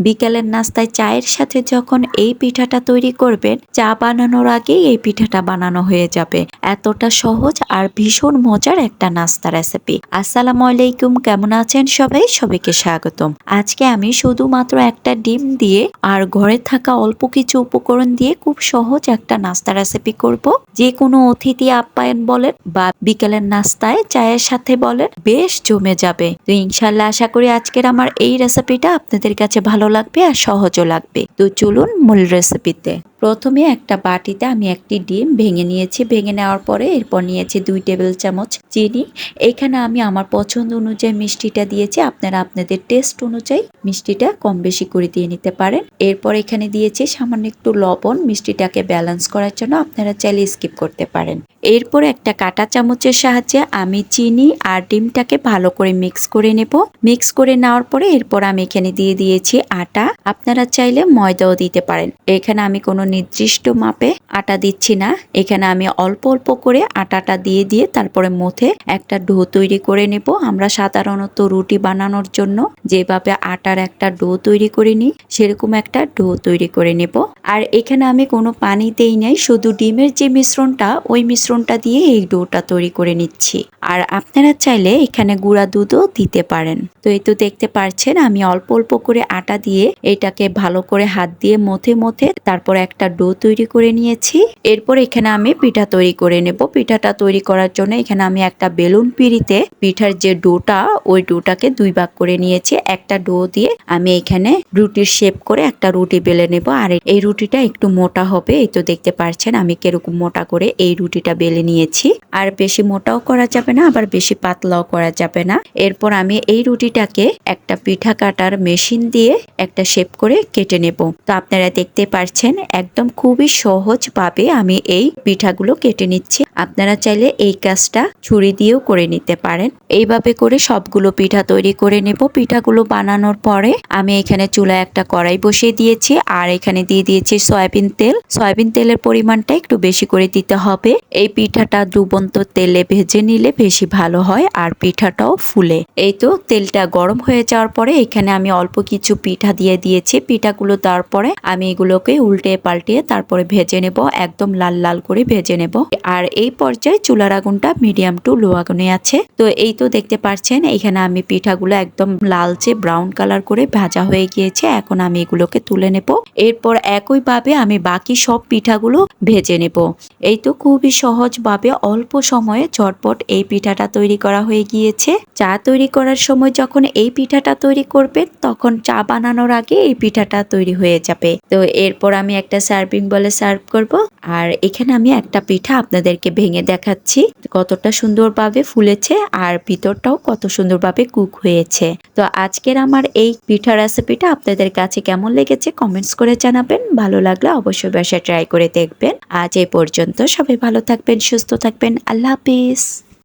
বিকেলের নাস্তায় চায়ের সাথে যখন এই পিঠাটা তৈরি করবেন, চা বানানোর আগেই এই পিঠাটা বানানো হয়ে যাবে। এতটা সহজ আর ভীষণ মজার একটা নাস্তা রেসিপি আসসালামু আলাইকুম, কেমন আছেন সবাই? সবাইকে স্বাগতম। আজকে আমি শুধুমাত্র একটা ডিম দিয়ে আর ঘরে থাকা অল্প কিছু উপকরণ দিয়ে খুব সহজ একটা নাস্তা রেসিপি করব। যে কোনো অতিথি আপ্যায়ন বলেন বা বিকেলের নাস্তায় চায়ের সাথে বলেন, বেশ জমে যাবে। তো ইনশাল্লাহ আশা করি আজকের আমার এই রেসিপিটা আপনাদের কাছে ভালো লাগবে আর সহজও লাগবে। তো চলুন মূল রেসিপিতে প্রথমে একটা বাটিতে আমি একটি ডিম ভেঙে নিয়েছি। ভেঙে নেওয়ার পরে এরপর নিয়েছি দুই টেবিল চামচ চিনি। এখানে আমি আমার পছন্দ অনুযায়ী মিষ্টিটা দিয়েছি। আপনারা আপনাদের টেস্ট অনুযায়ী মিষ্টিটা কম বেশি করে দিয়ে নিতে পারেন। এরপর এখানে দিয়েছি সামান্য একটু লবণ। মিষ্টিটাকে ব্যালেন্স করার জন্য আপনারা চাইলে স্কিপ করতে পারেন। এরপর একটা কাঁটা চামচের সাহায্যে আমি চিনি আর ডিমটাকে ভালো করে মিক্স করে নেব। মিক্স করে নেওয়ার পরে এরপর আমি এখানে দিয়ে দিয়েছি আটা। আপনারা চাইলে ময়দাও দিতে পারেন। এখানে আমি কোনো নির্দিষ্ট মাপে আটা দিচ্ছি না। এখানে আমি অল্প অল্প করে আটাটা দিয়ে দিয়ে তারপরে মথে একটা ডো তৈরি করে নেব। আমরা সাধারণত রুটি বানানোর জন্য যেভাবে আটার একটা ডো তৈরি করে নিই, সেরকম একটা ডো তৈরি করে নেব। আর এখানে আমি কোনো পানি দেই নাই, শুধু ডিমের যে মিশ্রণটা, ওই মিশ্রণটা দিয়ে এই ডোটা তৈরি করে নিচ্ছি। আর আপনারা চাইলে এখানে গুঁড়া দুধও দিতে পারেন। তো এই তো দেখতে পারছেন, আমি অল্প অল্প করে আটা দিয়ে এটাকে ভালো করে হাত দিয়ে মথে মথে তারপর একটা ডো তৈরি করে নিয়েছি। এরপর এখানে আমি পিঠা তৈরি করে নেব। পিঠাটা তৈরি করার জন্য এখানে আমি একটা বেলুন পিড়িতে পিঠার যে ডোটা, ওই ডোটাকে দুই ভাগ করে নিয়েছি। একটা ডো দিয়ে আমি এখানে রুটির শেপ করে একটা রুটি বেলে নেব। আর এই রুটিটা একটু মোটা হবে, এই তো দেখতে পারছেন আমি কীরকম মোটা করে এই রুটিটা বেলে নিয়েছি। আর বেশি মোটাও করা যাবে না, আবার বেশি পাতলাও করা যাবে না। এরপর আমি এই রুটিটাকে একটা পিঠা কাটার মেশিন দিয়ে একটা শেপ করে কেটে নেব। তো আপনারা দেখতে পারছেন একদম খুবই সহজ ভাবে আমি এই পিঠাগুলো কেটে নিচ্ছি। আপনারা চাইলে এই কাজটা ছুরি দিয়েও করে নিতে পারেন। এইভাবে করে সবগুলো পিঠা তৈরি করে নেব। পিঠাগুলো বানানোর পরে আমি এখানে চুলায় একটা কড়াই বসিয়ে দিয়েছি আর এখানে দিয়ে দিয়েছি সয়াবিন তেল। সয়াবিন তেলের পরিমাণটা একটু বেশি করে দিতে হবে। এই পিঠাটা ডুবন্ত তেলে ভেজে নিলে বেশি ভালো হয় আর পিঠাটাও ফুলে। এই তো তেলটা গরম হয়ে যাওয়ার পরে এখানে আমি অল্প কিছু পিঠা দিয়ে দিয়েছি। পিঠাগুলো দেওয়ার পরে আমি এগুলোকে উল্টে পাল্টিয়ে তারপরে ভেজে নেব, একদম লাল লাল করে ভেজে নেব। আর এই পর্যায়ে চুলার আগুনটা মিডিয়াম টু লো আগুনে আছে। তো এই তো দেখতে পাচ্ছেন, এখানে আমি পিঠাগুলো একদম লালচে ব্রাউন কালার করে ভাজা হয়ে গিয়েছে। এখন আমি এগুলোকে তুলে নেব। এরপর একইভাবে আমি বাকি সব পিঠাগুলো ভেজে নেব। এই তো খুবই সহজভাবে অল্প সময়ে ঝটপট এই পিঠাটা তৈরি করা হয়ে গিয়েছে। চা তৈরি করার সময় যখন এই পিঠাটা তৈরি করবেন, তখন চা বানানোর আগে এই পিঠাটা তৈরি হয়ে যাবে। তো এরপর আমি একটা সার্ভিং বলে সার্ভ করব। আর এখানে আমি একটা পিঠা আপনাদেরকে ভেঙে দেখাচ্ছি। কতটা সুন্দরভাবে ফুলেছে আর ভিতরটাও কত সুন্দরভাবে কুক হয়েছে। তো আজকের আমার এই পিঠা রেসিপিটা আপনাদের কাছে কেমন লেগেছে কমেন্টস করে জানাবেন। ভালো লাগলে অবশ্যই বাসায় ট্রাই করে দেখবেন। আজ এই পর্যন্ত সবাই ভালো থাকবেন, সুস্থ থাকবেন। আল্লাহ হাফিজ।